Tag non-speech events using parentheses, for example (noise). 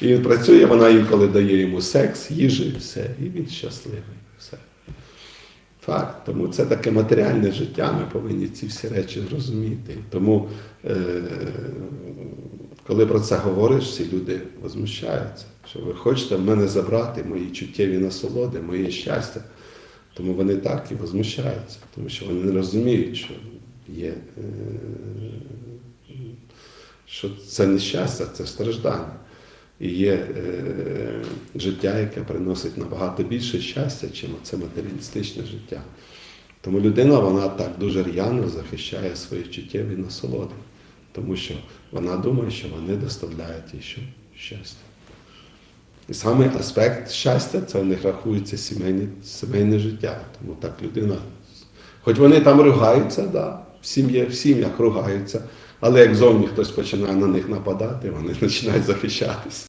І він працює, вона інколи дає йому секс, їжу і все. І він щасливий. Все. Факт. Тому це таке матеріальне життя, ми повинні ці всі речі зрозуміти. Тому, е, коли про це говориш, всі люди возмущаються, що ви хочете в мене забрати мої чуттєві насолоди, моє щастя. Тому вони так і возмущаються, тому що вони не розуміють, що є, е, що це не щастя, це страждання. І є е, життя, яке приносить набагато більше щастя, чим це матеріалістичне життя. Тому людина вона так дуже р'яно захищає свої чуттєві насолоди, тому що вона думає, що вони доставляють їй що? щастя. І саме аспект щастя це в них рахується сімейне, сімейне життя. Тому так людина. Хоч вони там ругаються, да, в, сім'ї, в сім'ях ругаються, але як зовні хтось починає на них нападати, вони (laughs) починають захищатися.